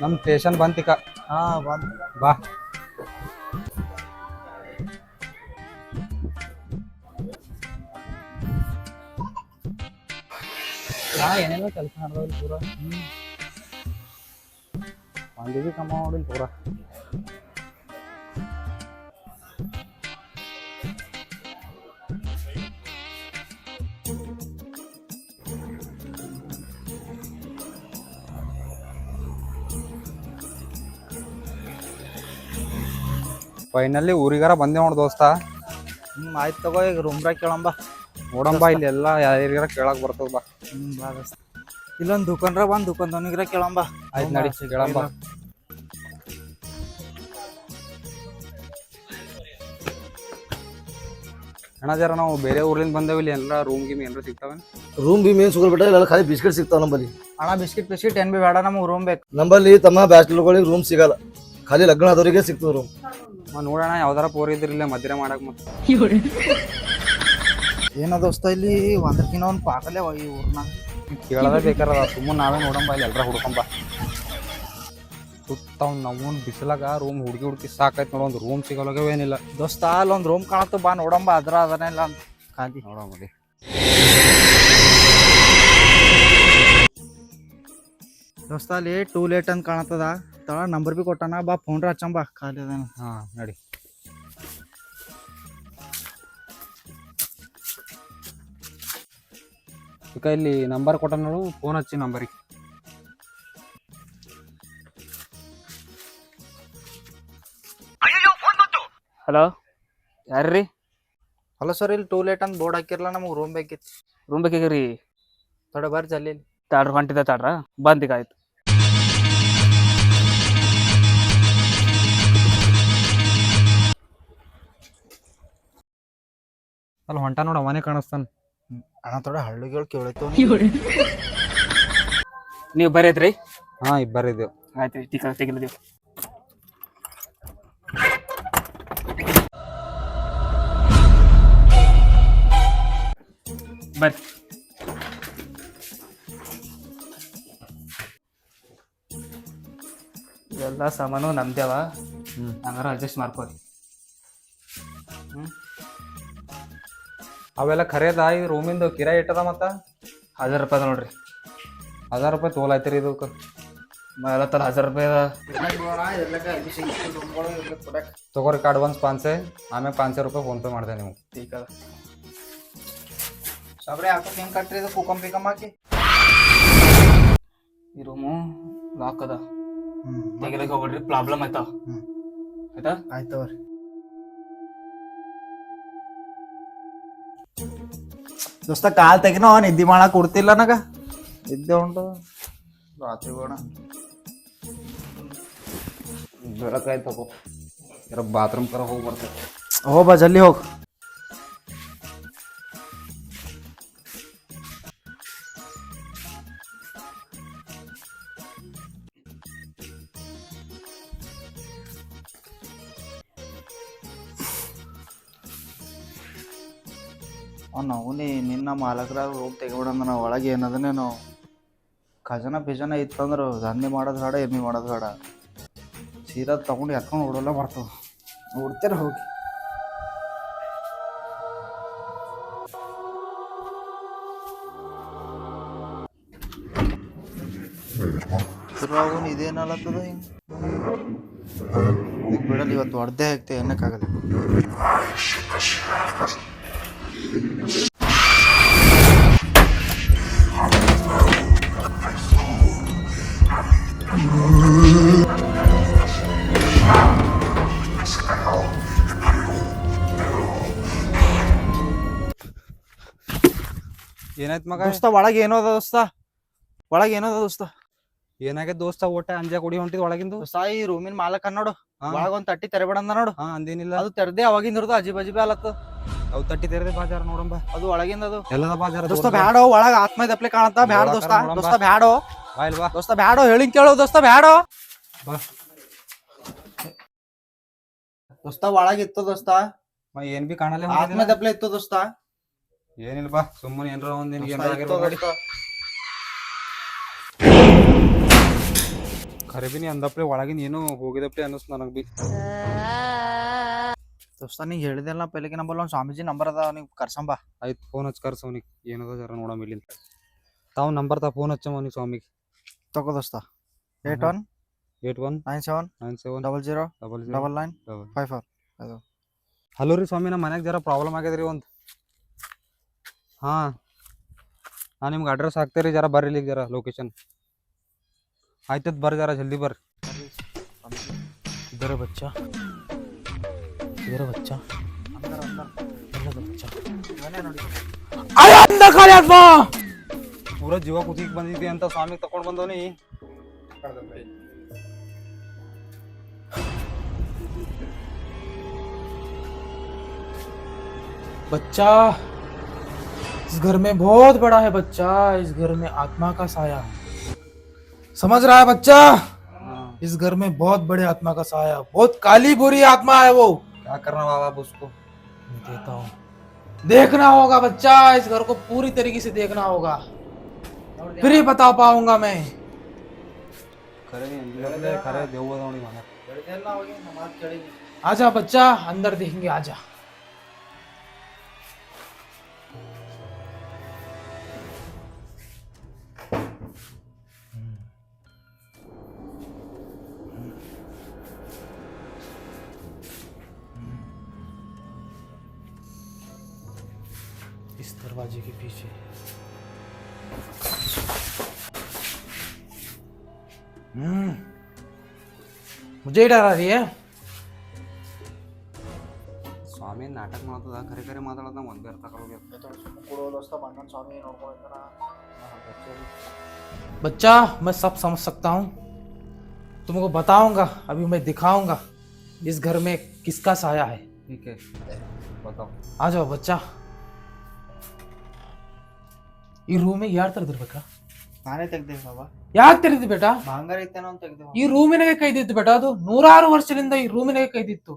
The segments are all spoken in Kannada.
ನಮ್ ಸ್ಟೇಷನ್ ಬಂತಿಕ. ಹಾ ಬಂದ್. ಬಾ. ನಾ ಏನೇನೋ ಕೆಲಸ ನಡೆದವ್ರಿ ಪೂರ. ಒಂದಿಗೆ ಕಮ್ಮ ಮಾಡಿಲ್ಲ ಪೂರ. ಫೈನಲಿ ಊರಿಗಾರ ಬಂದೆ ನೋಡ್ ದೋಸ್ತ. ಹ್ಮ್ ಆಯ್ತು ತಗೋ ಈಗ ರೂಮ್ರಾಗ ಕೇಳಂಬ ನೋಡಂಬ ಇಲ್ಲಿ ಎಲ್ಲ ಯಾರಿಗಾರ ಕೇಳಕ್ ಬರ್ತದ ಬಾ. ಹ್ಮ್ ಬಾ ದೋಸ್ತ. ಇಲ್ಲೊಂದ್ ದುಕಾನ್ರಾಗ ಬಂದ್ ದುಕಾನ್ದವನಿಗ್ರ ಕೇಳಂಬ ಆಯ್ತು ನಡಿ ಕೇಳಂಬ ಅಣ್ಣ ಜರ ನಾವು ಬೇರೆ ಊರಿಂದ ಬಂದೇವಿ ಇಲ್ಲಿ ಎಲ್ಲ ರೂಮ್ ಗಿಮ್ ಏನಾರ ಸಿಗ್ತಾವ ರೂಮ್ ಬಿ ಮೇನ್ ಸುಗಲ್ ಬಿಟ್ಟ ಇಲ್ಲ ಖಾಲಿ ಬಿಸ್ಕೆಟ್ ಸಿಗ್ತಾವ ನಂಬಲ್ಲಿ. ಅಣ್ಣ ಬಿಸ್ಕಿಟ್ ಬಿಸ್ಕಿಟ್ ಏನ್ ಬಿ ಬೇಡ ನಮ್ಗೆ ರೂಮ್ ಬೇಕು. ನಂಬಲ್ಲಿ ತಮ್ಮ ಬ್ಯಾಸ್ಟರ್ಗಳಿಗೆ ರೂಮ್ ಸಿಗಲ್ಲ. ಖಾಲಿ ಲಗ್ನ ಆದವರಿಗೆ ಸಿಗ್ತದೆ ರೂಮ್ ನೋಡೋಣ ಯಾವ್ದಾರ ಪೋರ್ ಇದ್ರಿಲ್ಲ ಮಧ್ಯ ಮಾಡಕ್ ಮತ್ತೆ. ಏನ ದೋಸ್ತ ಇಲ್ಲಿ? ಒಂದಕ್ಕಿನ ಒಂದ್ ಪಾಕಲೆ ಈ ಊರ್ನ. ಕೇಳದ ಬೇಕಾರದ ಸುಮ್ಮನೆ ನಾವೇ ನೋಡಂಬ ಇಲ್ಲಿ ಎಲ್ರ ಹುಡ್ಕೊಂಬ ಸುತ್ತ ನಮ್ಮನ್ ಬಿಸಿಲಾಗ ರೂಮ್ ಹುಡುಗಿ ಹುಡುಕಿ ಸಾಕೈತ್ ನೋಡ ಒಂದು ರೂಮ್ ಸಿಗಲಾಗವೇನಿಲ್ಲ ದೋಸ್ತ ಅಲ್ಲಿ ಒಂದು ರೂಮ್ ಕಾಣತ್ತು ಬಾ ನೋಡಂಬ ಅದ್ರ ಅದನ್ನ ಇಲ್ಲ ಅಂತ. ಕಾಂತಿ. ನೋಡಂಬ ದೋಸ್ತ ಅಲ್ಲಿ ಟೂ ಲೇಟ್ ಅಂತ ಕಾಣತ್ತದ. ತಳ ನಂಬರ್ ಬಿ ಕೊಟ್ಟಾನ ಬಾ ಫೋನ್ ಹಚ್ಚಂಬ. ಖಾಲಿ ಅದ ಹಾ ನಡಿ. ಈಗ ಇಲ್ಲಿ ನಂಬರ್ ಕೊಟ್ಟ ನೋಡು ಫೋನ್ ಹಚ್ಚಿ ನಂಬರಿಗೆ ಹಲೋ ಯಾರ್ರಿ? ಹಲೋ ಸರ್ ಇಲ್ಲಿ ಟೂ ಲೇಟ್ ಅಂತ ಬೋರ್ಡ್ ಹಾಕಿರಲ್ಲ ನಮಗೆ ರೂಮ್ ಬೇಕಿತ್ತು. ರೂಮ್ ಬೇಕಾಗ್ರಿ ಥೋಡೆ ಬರ್ರಿ ಜಲ್ದಿ ತಾಡ್ರ ಹೊಂಟಿದೆ ತಾಡ್ರ. ಬಂದಿಗ ಅಲ್ಲಿ ಹೊಂಟ ನೋಡ ಮನೆ ಕಾಣಿಸ್ತಾನ. ಅಣ್ಣ ಥೋಡೆ ಹಳ್ಳಿಗಳು ಕೇಳೈತು ನೀವು ಬರೈತ್ರಿ ಹಾ ಇಬ್ಬರಿದ್ದೇವು ಆಯ್ತು ಟೀಕ ತೆಗಿಲಿದೇವು ಬರ್ರಿ. ಎಲ್ಲ ಸಾಮಾನು ನಮ್ದೇವ? ಹ್ಞೂ ಹಂಗಾರ ಅಡ್ಜಸ್ಟ್ ಮಾಡ್ಕೋರಿ. ಅವೆಲ್ಲ ಖರೇದ ಈ ರೂಮಿಂದು ಕಿರಾಯಿ ಇಟ್ಟದ ಮತ್ತು? ಹಜಾರ್ ರೂಪಾಯಿ ನೋಡ್ರಿ. ಹಜಾರ್ ರೂಪಾಯಿ ತೋಲ್ ರೀ ಇದಕ್ಕೆ ಎಲ್ಲ ತರ ಹಜಾರ್ ರೂಪಾಯಿ ಅದ. ತಗೋರಿ ಅಡ್ವಾನ್ಸ್ ಪಾನ್ಸೆ ಆಮೇಲೆ ಪಾನ್ಸೆ ರೂಪಾಯಿ ಫೋನ್ ಪೇ ಮಾಡ್ದೆ ನೀವು ಅದ ಸಬ್ರೆ ಹೆಂಗೆ ಹೆಂಗ್ ಕಟ್ರಿ ಇದು? ಕುಕಂ ಪಿಕಂ ಹಾಕಿ. ಈ ರೂಮು ಲಾಕ್ ಅದ. ತೆಗಿಲಕ್ಕೆ ಹೋಗ್ಬಿಡ್ರಿ ಪ್ರಾಬ್ಲಮ್. ಆಯ್ತಾ? ಆಯ್ತು ತಗೋರಿ. ದೋಸ್ತ ಕಾಲ್ ತೆಗಿನೋ ನಿದ್ದೆ ಮಾಡಕ್ ಕೊಡ್ತಿಲ್ಲ ನನಗ ನಿದ್ದೆ ಉಂಟು ರಾತ್ರಿ ಬೇಡ ಬೆಳಕಾಯ್ತು ತಗೋ ಯಾರ ಬಾತ್ರೂಮ್ ಕರ ಹೋಗಿ ಬರ್ತೇವೆ ಹೋ ಬಾ ಜಲ್ದಿ ಹೋಗ್ ನಾವು ನಿನ್ನ ಮಾಲಕರ ಹೋಗಿ ತೆಗಿಬಿಡಂದ ನಾವು ಒಳಗೆ ಏನದನೇನು ಖಜಾನ ಪಿಜಾನ ಇತ್ತಂದ್ರೆ ದಂಧೆ ಮಾಡೋದು ಬೇಡ ಎಮ್ಮಿ ಮಾಡೋದು ಬೇಡ ಸೀರಾ ತಗೊಂಡು ಎತ್ಕೊಂಡು ಓಡಲ್ಲ ಮಾಡ್ತಾವ. ಓಡ್ತೀರ ಹೋಗಿ. ಅವನು ಇದೇನಲ್ಲತ್ತದ ಹಿಂಗೆ? ಬಿಡಲ್ಲ ಇವತ್ತು ಹೊಡೆದೇ ಹಾಕ್ತೆ ಅನ್ನಕ್ಕಾಗಲ್ಲ ಏನಾಯ್ತು ಮಗ? ದೋಸ್ತ ಒಳಗೆ ಏನೋ ಅದ ದೋಸ್ತ? ಒಳಗೆ ಏನೋ ಅದ ದೋಸ್ತ? ಏನಾಗ್ಯದ ದೋಸ್ತ ಊಟ ಅಂಜ ಕುಡಿ ಹೊಂಟಿದ್ ಒಳಗಿಂದು? ಸಾಯಿ ರೂಮಿನ ಮಾಲಕ ನೋಡು. ಒಳಗೊಂದ್ ಒಳಗ ಒಂದ್ ತಟ್ಟಿ ತೆರಬೇಡಂದ ನೋಡು. ಹಾ ಅಂದೇನಿಲ್ಲ. ಅದು ತೆರೆದೇ ಅವಾಗಿಂದ ಹಿಡ್ದು ಅಜಿಬ್ ಅಜಿಬೆ ಅಲತ್ತ ಅವು ತಟ್ಟಿ ತೆರೆದ ಬಾಜಾರ ನೋಡಂಬ. ಅದು ಒಳಗಿಂದ ಅದು. ಎಲ್ಲದ ಬಾಜಾರ ದೋಸ್ತ ಬ್ಯಾಡೋ ಒಳಗ ಆತ್ಮ ದಪ್ಲೆ ಕಾಣತ್ತ? ಬ್ಯಾಡ ದೋಸ್ತ. ದೋಸ್ತ ಬ್ಯಾಡೋ. ಬಾ ಇಲ್ಲಿ ಬಾ. ದೋಸ್ತ ಬ್ಯಾಡೋ ಹೇಳಿಂಗ್ ಕೇಳೋ ದೋಸ್ತ ಬ್ಯಾಡೋ. ಬಾ. ದೋಸ್ತ ಒಳಗಿತ್ತು ದೋಸ್ತ. ಮ ಏನ್ ಬಿ ಕಾಣಲ್ಲ ಆತ್ಮ ದಪ್ಲೆ ಇತ್ತು ದೋಸ್ತ. ಏನಿಲ್ಲ ಬಾ ಸುಮ್ಮನೆ ಏನರ ಒಂದ್ ನಿನ್ಗೆ ಏನಾರ. ಖರೆ ಬಿ ನೀ ಅಂದಪ್ಲೆ ಒಳಗಿನ ಏನೋ ಹೋಗಿದಪ್ಲೆ ಅನ್ನಿಸ್ತು ನನಗೆ ಬಿ. ದೋಸ್ತ ನೀ ಹೇಳಿದೆಲ್ಲ ಪೆಹ್ಲಿಗೆ ನಂಬಲ್ಲ ಒಂದು ಸ್ವಾಮೀಜಿ ನಂಬರ್ ಅದ ನೀವು ಕರ್ಸಂಬ. ಆಯ್ತು ಫೋನ್ ಹಚ್ಚಿ ಕರ್ಸ ಅವನಿಗೆ. ಏನದ ಜರ ನೋಡಮ್ ಇಲ್ಲಿ ತಾವು ನಂಬರ್ ತಾ ಫೋನ್ ಹಚ್ಚ ಅವನಿಗೆ ಸ್ವಾಮಿಗೆ. ತಗೋ ದೋಸ್ತ. Eight one eight one nine seven nine seven double zero double double nine double five four. ಅದು. ಹಲೋ ರೀ ಸ್ವಾಮಿ ನಮ್ಮ ಮನ್ಯಾಗ ಜರ ಪ್ರಾಬ್ಲಮ್ ಆಗ್ಯದ್ರಿ ಒಂದು. ಹಾಂ. ನಾನು ನಿಮ್ಗೆ ಅಡ್ರೆಸ್ ಹಾಕ್ತೇವೆ ರೀ ಜರ ಬರ್ರಿ ಇಲ್ಲಿಗೆ ಜರ ಲೊಕೇಶನ್ ಆಯ್ತದ ಬರ್ರಿ ಜರ ಜಲ್ದಿ ಬರ್ರಿ. ಇದ್ದಾರೆ ಬಚ್ಚ. बच्चा इधर है बच्चा ಅಂದರ್ ಅಂದರ್ इधर है बच्चा ಇವನೇ ನೋಡಿ अरे अंदर खा आत्मा ಪೂರ ಜೀವ ಕುದಿಗೆ ಬಂದಿದ್ದೆ ಅಂತ ಸ್ವಾಮಿಗೆ ತಗೊಂಡ್ ಬಂದವನಿ बच्चा इस घर में बहुत बड़ा है बच्चा इस घर में आत्मा का साया है समझ रहा है बच्चा इस घर में बहुत बड़े आत्मा का साया है। बहुत काली बुरी आत्मा है वो क्या करना बाबा आप उसको? मैं देता हूँ। देखना होगा बच्चा इस घर को पूरी तरीके से देखना होगा। फिर ही बता पाऊँगा मैं। हाँ। आजा बच्चा अंदर देखेंगे आजा। इस दरवाजे के पीछे हम्म मुझे ही डरा रही है ಸ್ವಾಮಿ ನಾಟಕ ಮಾಡ್ತದ ಖರೆ ಖರೆ ಮಾತಾಡೋದ ನಾ ಒಂದೇ ಅರ್ಥ ಆಗೋಗ್ಯದ ಕೊಡೋ ದೋಸ್ತ ಬಂದನ್ ಸ್ವಾಮಿ ನೋಡ್ಕೊಳ್ತಾನ बच्चा मैं सब समझ सकता हूँ तुमको बताऊंगा अभी मैं दिखाऊंगा इस घर में किसका साया है ठीक है बताओ आ जाओ बच्चा ಈ ರೂಮಿಗೆ ಯಾರು ತೆರೆದಿರ್ಬೇಕಾ ನಾನೇ ತೆಗ್ದೇವಿ ಬಾಬಾ ಯಾಕೆ ತೆರೆದಿ ಬೇಟ? ಬಂಗಾರ ಇತ್ತೇನೋ ಅಂತ ಈ ರೂಮಿನಾಗೆ ಕೈದಿತ್ತು ಬೇಟ ಅದು ನೂರಾರು ವರ್ಷದಿಂದ ಈ ರೂಮಿನಾಗೆ ಕೈದಿತ್ತು.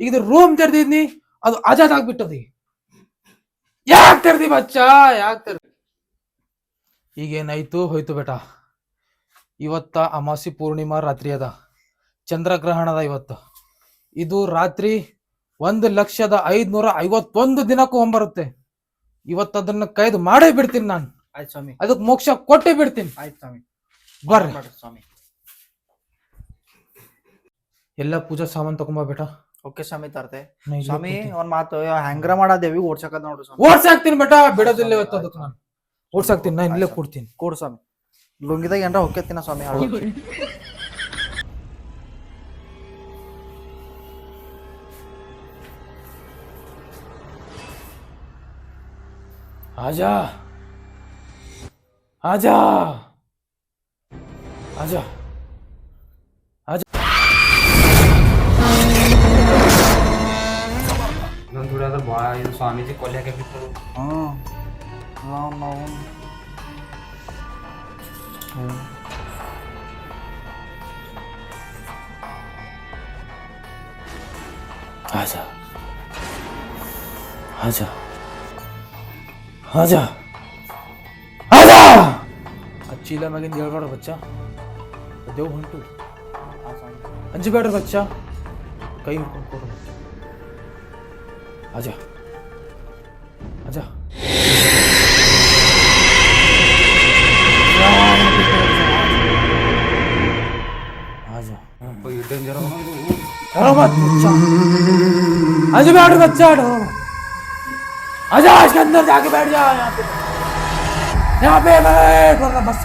ಈಗ ಇದು ರೂಮ್ ತೆರೆದಿದ್ನಿ ಅದು ಆಜಾದ್ ಆಗ್ಬಿಟ್ಟದ ಈಗ. ಯಾಕೆ ತೆರೆದಿ ಬಚ್ಚ? ಯಾಕೆ ತೆರೆದಿ? ಈಗೇನಾಯ್ತು ಹೋಯ್ತು ಬೇಟ. ಇವತ್ತ ಅಮಾಸಿ ಪೂರ್ಣಿಮಾ ರಾತ್ರಿ ಅದ. ಚಂದ್ರಗ್ರಹಣದ ಇವತ್ತು. ಇದು ರಾತ್ರಿ ಒಂದು ಲಕ್ಷದ ಐದ್ನೂರ ಐವತ್ತೊಂದು ದಿನಕ್ಕೂ ಹೊಂಬರುತ್ತೆ ಇವತ್ತು ಅದನ್ನ ಕೈದು ಮಾಡೇ ಬಿಡ್ತೀನಿ ನಾನು. ಆಯ್ತು ಸ್ವಾಮಿ. ಅದಕ್ಕೆ ಮೋಕ್ಷ ಕೊಟ್ಟೆ ಬಿಡ್ತೀನಿ. ಆಯ್ತು ಸ್ವಾಮಿ. ಬರ್ರಿ. ಮಾಡ್ರಿ ಸ್ವಾಮಿ. ಎಲ್ಲ ಪೂಜಾ ಸಾಮಾನ್ ತಗೊಂಬ ಬೇಟ. ಓಕೆ ಸ್ವಾಮಿ ತರ್ತೆ. ಸ್ವಾಮಿ ಅವ್ನ್ ಒಂದ್ ಮಾತು ಹ್ಯಾಂಗ್ರ ಮಾಡ ದೇವಿ ಓಡ್ಸಕದ್ ನೋಡ್ರಿ ಸ್ವಾಮಿ. ಓಡ್ಸಾಕ್ತೀನಿ ಬೇಟ ಬಿಡೋದಿಲ್ಲ ಇವತ್ತು ಅದಕ್ಕೆ ನಾನು. ಓಡ್ಸಾಕ್ತೀನಿ ನಾನು ಇಲ್ಲೇ ಕೊಡ್ತೀನಿ. ಕೊಡ್ ಸ್ವಾಮಿ. ಲುಂಗಿದಾಗ ಏನ್ರ ಹೊಕ್ಕೆತ್ತಿನ ಸ್ವಾಮಿ ಹಾಳು 아자 아자 아자 ಇನ್ನೊಂದು ದುಡಿ ಆದ್ರೆ ಬಾ ಇದು ಸ್ವಾಮೀಜಿ ಕೊಲ್ಲಿ ಹಾಕಿ ಬಿಟ್ಟರು ಹ್ಮ್ ನಾವು ನಾವು ಹ್ಮ್ 하자 하자 하자 ಚೀಲ ಮ್ಯಾಗಿಂದ ಹೇಳ್ಬೇಡ ಬಚ್ಚ ದೇವ್ ಹೊಂಟು ಅಂಜಬೇಡ್ರಿ ಬಚ್ಚ ಕೈ ಹಿಡ್ಕೊಂಡು ಕೊಡು ಆಜಾ ಆಜಾ ಆಜಾ ಇದು ಡೇಂಜರ್ डरो मत बच्चा आज बैठ बच्चा डरो मत। आजा इसके अंदर जाके बैठ जा यहाँ पे यहाँ पे वरना बस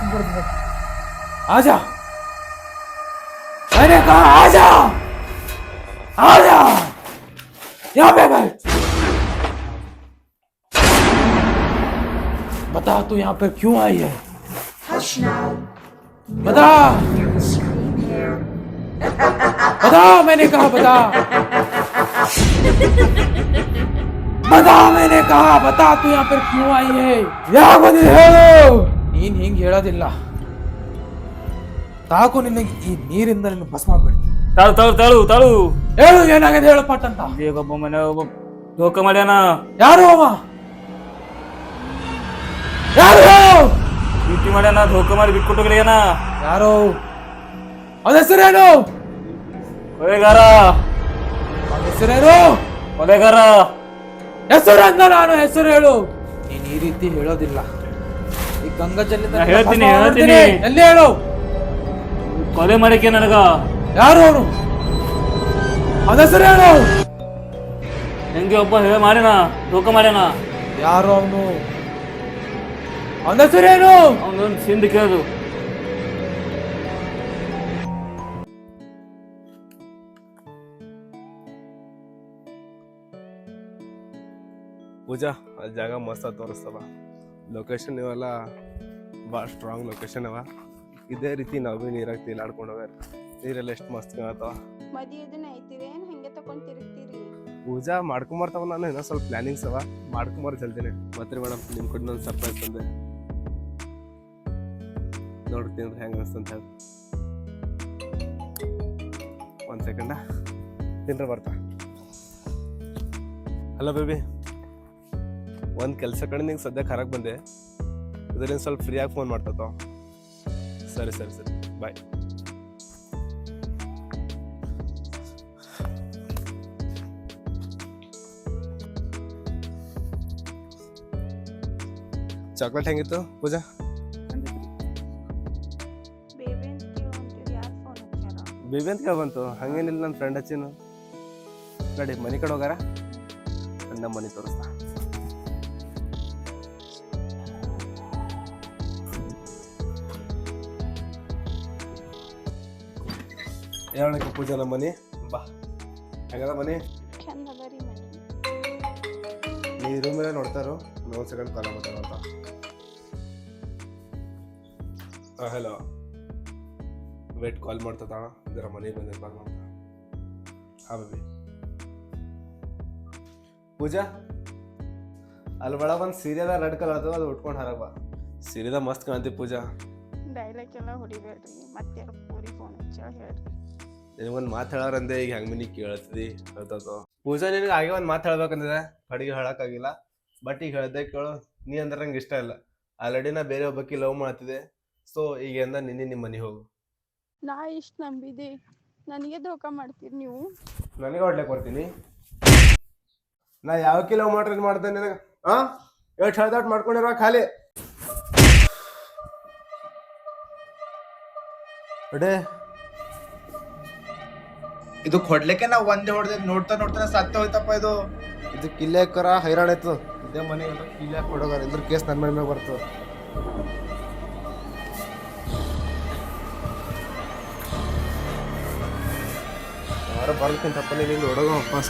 आजा। मैंने कहा आजा। आजा। यहाँ पे बैठ। बता तू यहाँ पे क्यों आई है? बता। बता मैंने कहा बता। ಬದಾ ಮೇನೆ ಕಹಾ ಬತಾ ತು ಯಾ ಪರ್ ಕ್ಯೂ ಆಯಿ ಹೇ? ಯಾ ಬಂದಿ ಹೇಳು? ನೀನ್ ಹಿಂಗ್ ಹೇಳೋದಿಲ್ಲ. ಸಾಕು ನಿನಗೆ ಈ ನೀರಿಂದ ನಿನ್ನ ಭಸ್ಮ ಮಾಡ್ಬಿಡ್ತೀನಿ ತಾಳು ತಾಳು ತಾಳು ತಾಳು. ಹೇಳು ಏನಾಗಿದೆ ಹೇಳು ಪಟ್ಟಂತ ಒಬ್ಬ ಮನೆ ಒಬ್ಬ ಲೋಕ ಮಾಡ್ಯಾನ ಯಾರು ಅವ? ಯಾರು ಪ್ರೀತಿ ಮಾಡ್ಯಾನ ಧೋಕ ಮಾಡಿ ಬಿಟ್ಕೊಟ್ಟೋಗ್ಲಿಗೇನ ಯಾರು? ಅದ ಹೆಸರೇನು? ಕೊಲೆಗಾರ. ಅದ ಹೆಸರೇನು? ಕೊಲೆಗಾರ. ಹೆಸರು ಅಂದ ನಾನು ಹೆಸರು ಹೇಳು. ನೀನ್ ಈ ರೀತಿ ಹೇಳೋದಿಲ್ಲ. ಈ ಗಂಗಾ ಜಲ್ಲಿಂದ ಹೇಳ್ತೀನಿ, ಹೇಳ್ತೀನಿ. ಎಲ್ಲಿ ಹೇಳು? ಕೊಲೆ ಮಾಡಕ್ಕೆ ನನಗ. ಯಾರು ಅವರು? ಅವನ ಹೆಸರು ಹೇಳು. ಹೆಂಗೆ ಒಬ್ಬ ಹೇಳ ಮಾಡ್ಯಾನ ತೂಕ ಮಾಡ್ಯಾನ? ಯಾರು ಅವನು? ಅವನ ಏನು ಅವನೊಂದು ಸಿಂಧು ಕೇಳದು. ಪೂಜಾ ಆ ಜಾಗ ಮಸ್ತ್ ತೋರಿಸ್ತವ. ಲೊಕೇಶನ್ ಇವೆಲ್ಲ ಭಾಳ ಸ್ಟ್ರಾಂಗ್ ಲೊಕೇಶನ್ ಅವ. ಇದೇ ರೀತಿ ನಾವು ಭೀ ನೀರಾಗ ತೀಲಾಡ್ಕೊಂಡು ಹೋಗ್ಯಾರ ನೀರೆಲ್ಲ ಎಷ್ಟು ಮಸ್ತ್ ಕಾಣತ್ತವ. ಐತಿರೇನ್ ಹಂಗೆ ತಿರುಗ್ತೀರಿ? ಪೂಜಾ ಮಾಡ್ಕೊಂಬರ್ತಾವ ನಾನು ಇನ್ನೊಂದು ಸ್ವಲ್ಪ ಪ್ಲಾನಿಂಗ್ಸ್ ಅವ. ಮಾಡ್ಕೊಂಬರ್ ಜಲ್ದಿನೇ. ಮತ್ತೆ ಮೇಡಮ್ ನಿಮ್ಮ ಕಡೆ ನಾನು ಸರ್ಪ್ರೈಸ್ ತಂದೆ. ನೋಡ್ತೀನಿ ಹೆಂಗೆ ಅನಿಸ್ತಂತ ಹೇಳಿ. ಒಂದು ಸೆಕೆಂಡ ತಿಂದ್ರೆ ಬರ್ತಾ. ಹಲೋ ಬೇಬಿ ಒಂದು ಕೆಲಸ ಕಡೆ ನಿಂಗೆ ಸದ್ಯಕ್ಕೆ ಹೊರಗೆ ಬಂದೆ. ಇದರಿಂದ ಸ್ವಲ್ಪ ಫ್ರೀಯಾಗಿ ಫೋನ್ ಮಾಡ್ತತೋ ಸರಿ ಸರಿ ಸರಿ. ಬಾಯ್ ಚಾಕ್ಲೇಟ್ ಹೆಂಗಿತ್ತು ಪೂಜಾ? ಬೇಬಿ ಬಂತು. ಹಂಗೇನಿಲ್ಲ ನನ್ನ ಫ್ರೆಂಡ್ ಹಚ್ಚಿನ. ನಡಿ, ಮನೆ ಕಡೆ ಹೋಗಾರ? ನಮ್ಮ ಮನೆ ತೋರಿಸ್ತಾ. ಹೇಳಕ್ಕೆ ಪೂಜೆ ನಮ್ಮ ಮನೆ ಬಾ ಹೆಂಗದ ಮನೆ ನೀ ನೀ ರೂಮಲ್ಲೇ ನೋಡ್ತಾರೋ ಒಂದು ಸೆಕೆಂಡ್ ಕಾಲ ಮಾತಾಡೋಂತ ಹಾಂ ಹಲೋ ವೇಟ್ ಕಾಲ್ ಮಾಡ್ತದ ಇದರ ಮನೆಗೆ ಬಂದೆ ಕಾಲ್ ಮಾಡ್ತಾ. ಹಾಂ ಬೇಬಿ ಪೂಜಾ. ಅಲ್ಲಿ ಒಳಗೆ ಒಂದು ಸೀರೆದ ರೆಡ್ ಕಲರ್ ಅದು ಅದು ಉಟ್ಕೊಂಡು ಹೊರಗೆ ಬಾ. ಸೀರೆದ ಮಸ್ತ್ ಕಾಣ್ತಿ ಪೂಜಾ. ಡೈಲಾಗ್ ಎಲ್ಲ ಹೊಡಿಬೇಡ್ರಿ. ಮತ್ತೆ ಪೂರಿ ಫೋನ್ ಹಚ್ಚಾಳ ಹೇಳ್ರಿ. ನಿನಗೊಂದು ಮಾತು ಹೇಳಾರಂದೆ ಈಗ ಹೆಂಗ್ ಮನಿ ಕೇಳ್ತದಿ ಹೇಳ್ತಾತೋ ಪೂಜಾ ನಿನಗೆ ಹಾಗೆ ಒಂದು ಮಾತು ಹೇಳ್ಬೇಕಂದಿದೆ? ಅಡಿಗೆ ಹೇಳಕ್ಕಾಗಿಲ್ಲ. ಬಟ್ ಈಗ ಹೇಳ್ದೆ ಕೇಳು. ನೀ ಅಂದ್ರೆ ನಂಗೆ ಇಷ್ಟ ಇಲ್ಲ. ಆಲ್ರೆಡಿ ನಾ ಬೇರೆ ಒಬ್ಬಕ್ಕೆ ಲವ್ ಮಾಡ್ತಿದ್ದೆ. ಸೊ ಈಗಿಂದ ನಿನ್ನೆ ನಿಮ್ಮ ಮನೆಗೆ ಹೋಗು. ನಾ ಇಷ್ಟ ನಂಬಿದೆ. ನನಗೆ ಧೋಕಾ ಮಾಡ್ತೀರಿ ನೀವು? ನನಗೆ ಹೊಡ್ಲಿಕ್ಕೆ ಕೊಡ್ತೀನಿ. ನಾ ಯಾವ ಲವ್ ಮಾಡ್ರಿ ಮಾಡ್ತೇನೆ ನಿನಗೆ? ಹಾ ಎಷ್ಟು ಹೇಳ್ದಾಟ್ ಮಾಡ್ಕೊಂಡಿರೋ ಖಾಲಿ. ಅಡೇ. ಇದು ಕೊಡ್ಲಿಕ್ಕೆ ನಾವು ಒಂದೇ ಹೊಡೆದ ನೋಡ್ತಾ ನೋಡ್ತಾ ಸತ್ತ ಹೋಯ್ತಪ್ಪ ಇದು. ಇದು ಕಿಲ್ಲೆಕರ ಹೈರಾಣ ಆಯ್ತು. ಇದೇ ಮನೆ ಕಿಲ್ಲೆ ಕೊಡೋಗಾರ ಇದ್ರ ಕೇಸ್ ನನ್ನ ಮೇಲೆ ಬರ್ತದೆ ಯಾರು ಬರ್ಲಿಕ್ಕಿಂತಪ್ಪ ನೀನು ನೋಡೋಗ ವಾಪಸ್